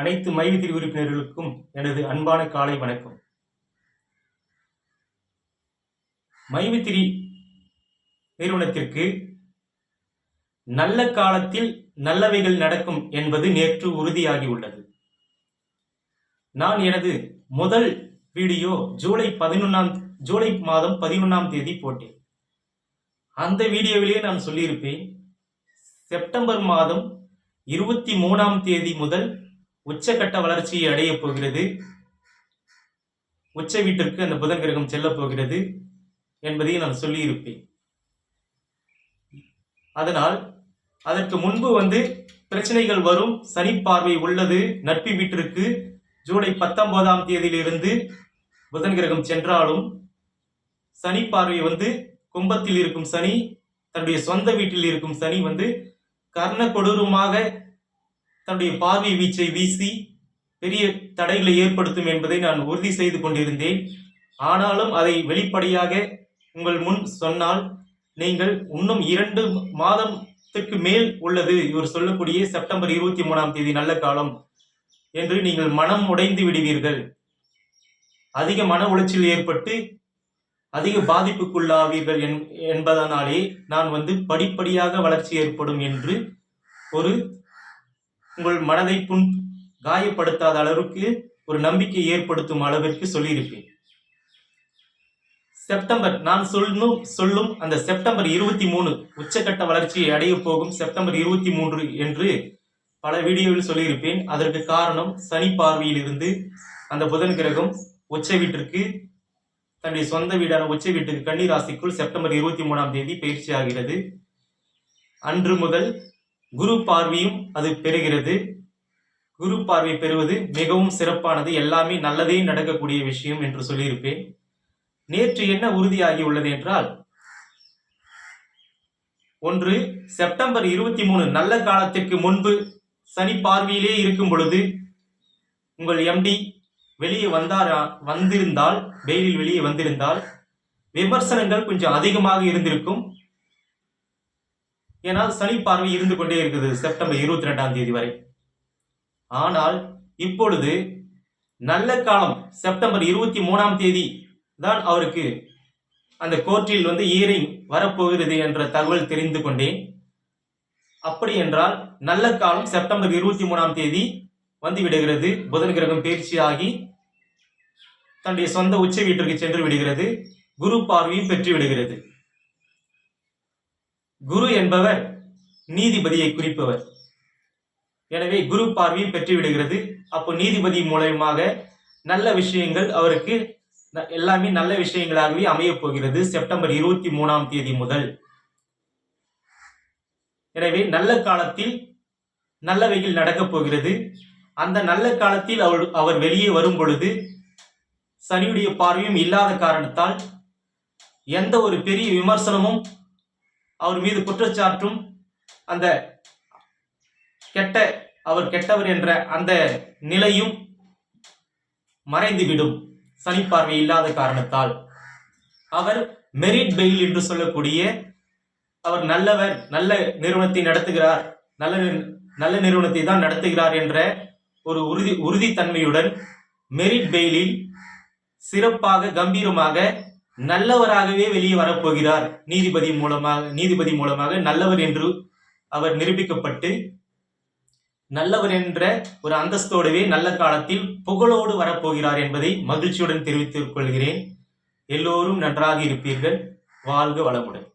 அனைத்து மைவித்திரி உறுப்பினர்களுக்கும் எனது அன்பான காலை வணக்கம். மைவித்திரி நிறுவனத்திற்கு நல்ல காலத்தில் நல்லவைகள் நடக்கும் என்பது நேற்று உறுதியாகியுள்ளது. நான் எனது முதல் வீடியோ ஜூலை பதினொன்றாம் ஜூலை மாதம் பதினொன்றாம் தேதி போட்டேன். அந்த வீடியோவிலேயே நான் சொல்லியிருப்பேன் செப்டம்பர் மாதம் இருபத்தி மூணாம் தேதி முதல் உச்சக்கட்ட வளர்ச்சியை அடையப் போகிறது. உச்ச வீட்டிற்கு அந்த புதன் கிரகம் செல்லப் போகிறது என்பதையும் நான் சொல்லியிருப்பேன். அதனால் அதற்கு முன்பு வந்து பிரச்சனைகள் வரும். சனி பார்வை உள்ளது. நட்பு வீட்டிற்கு ஜூலை பத்தொன்பதாம் தேதியிலிருந்து புதன் கிரகம் சென்றாலும் சனி பார்வை வந்து கும்பத்தில் இருக்கும் சனி தன்னுடைய சொந்த வீட்டில் இருக்கும் சனி வந்து கர்ண கொடூரமாக தன்னுடைய பார்வை வீச்சை வீசி பெரிய தடைகளை ஏற்படுத்தும் என்பதை நான் உறுதி செய்து கொண்டிருந்தேன். ஆனாலும் அதை வெளிப்படையாக உங்கள் முன் சொன்னால் நீங்கள் இன்னும் இரண்டு மாதத்துக்கு மேல் உள்ளது. இவர் சொல்லக்கூடிய செப்டம்பர் இருபத்தி மூணாம் தேதி நல்ல காலம் என்று நீங்கள் மனம் உடைந்து விடுவீர்கள். அதிக மன உளைச்சல் ஏற்பட்டு அதிக பாதிப்புக்குள்ளாவீர்கள் என் என்பதனாலே நான் வந்து படிப்படியாக வளர்ச்சி ஏற்படும் என்று ஒரு உங்கள் மனதை புண் காயப்படுத்தாத அளவுக்கு ஒரு நம்பிக்கை ஏற்படுத்தும் அளவிற்கு சொல்லியிருப்பேன். செப்டம்பர் நான் சொல்லும் சொல்லும் அந்த செப்டம்பர் இருபத்தி மூணு உச்சக்கட்ட வளர்ச்சியை அடைய போகும் செப்டம்பர் இருபத்தி மூன்று என்று பல வீடியோவில் சொல்லியிருப்பேன். அதற்கு காரணம் சனி பார்வையில் இருந்து அந்த புதன் கிரகம் உச்ச வீட்டிற்கு தன்னுடைய சொந்த வீடான உச்ச வீட்டுக்கு கன்னி ராசிக்குள் செப்டம்பர் இருபத்தி மூணாம் தேதி பயிற்சி ஆகிறது. அன்று முதல் குரு பார்வையும் அது பெறுகிறது. குரு பார்வை பெறுவது மிகவும் சிறப்பானது. எல்லாமே நல்லதே நடக்கக்கூடிய விஷயம் என்று சொல்லியிருப்பேன். நேற்று என்ன உறுதியாகி உள்ளது என்றால் ஒன்று செப்டம்பர் இருபத்தி மூணு நல்ல காலத்திற்கு முன்பு சனி பார்வையிலே இருக்கும் பொழுது உங்கள் எம்டி வெளியே வந்தாரா வந்திருந்தால் வெயிலில் வெளியே வந்திருந்தால் விமர்சனங்கள் கொஞ்சம் அதிகமாக இருந்திருக்கும். ஏனால் சனி பார்வை இருந்து கொண்டே இருக்குது செப்டம்பர் இருபத்தி ரெண்டாம் தேதி வரை. ஆனால் இப்பொழுது நல்ல காலம் செப்டம்பர் இருபத்தி மூணாம் தேதி தான் அவருக்கு அந்த கோர்ட்டில் வந்து ஈரிங் வரப்போகிறது என்ற தகவல் தெரிந்து கொண்டேன் அப்படி என்றால் நல்ல காலம் செப்டம்பர் இருபத்தி மூணாம் தேதி வந்து விடுகிறது. புதன் கிரகம் பயிற்சியாகி தன்னுடைய சொந்த உச்ச வீட்டிற்கு சென்று விடுகிறது. குரு பார்வையும் பெற்று விடுகிறது. குரு என்பவர் நீதிபதியை குறிப்பவர். எனவே குரு பார்வையும் பெற்றுவிடுகிறது அப்போ நீதிபதி மூலயமாக நல்ல விஷயங்கள் அவருக்கு ந- எல்லாமே நல்ல விஷயங்களாகவே அமையப் போகிறது செப்டம்பர் இருபத்தி மூணாம் தேதி முதல். எனவே நல்ல காலத்தில் நல்லவைகள் நடக்கப் போகிறது. அந்த நல்ல காலத்தில் அவர் அவர் வெளியே வரும் பொழுது சனியுடைய பார்வையும் இல்லாத காரணத்தால் எந்த ஒரு பெரிய விமர்சனமும் அவர் மீது குற்றச்சாட்டும் அந்த கெட்ட அவர் கெட்டவர் என்ற அந்த நிலையும் மறைந்துவிடும். சனி பார்வை இல்லாத காரணத்தால். அவர் மெரிட் பெயில் என்று சொல்லக்கூடிய அவர் நல்லவர் நல்ல நிறுவனத்தை நடத்துகிறார். நல்ல நல்ல நிறுவனத்தை தான் நடத்துகிறார் என்ற ஒரு உறுதி உறுதித்தன்மையுடன் மெரிட் பெயிலில் சிறப்பாக கம்பீரமாக நல்லவராகவே வெளியே வரப்போகிறார். நீதிபதி மூலமாக நீதிபதி மூலமாக நல்லவர் என்று அவர் நிரூபிக்கப்பட்டு நல்லவர் என்ற ஒரு அந்தஸ்தோடவே நல்ல காலத்தில் புகழோடு வரப்போகிறார் என்பதை மகிழ்ச்சியுடன் தெரிவித்துக் கொள்கிறேன். எல்லோரும் நன்றாக இருப்பீர்கள். வாழ்க வளமுடன்.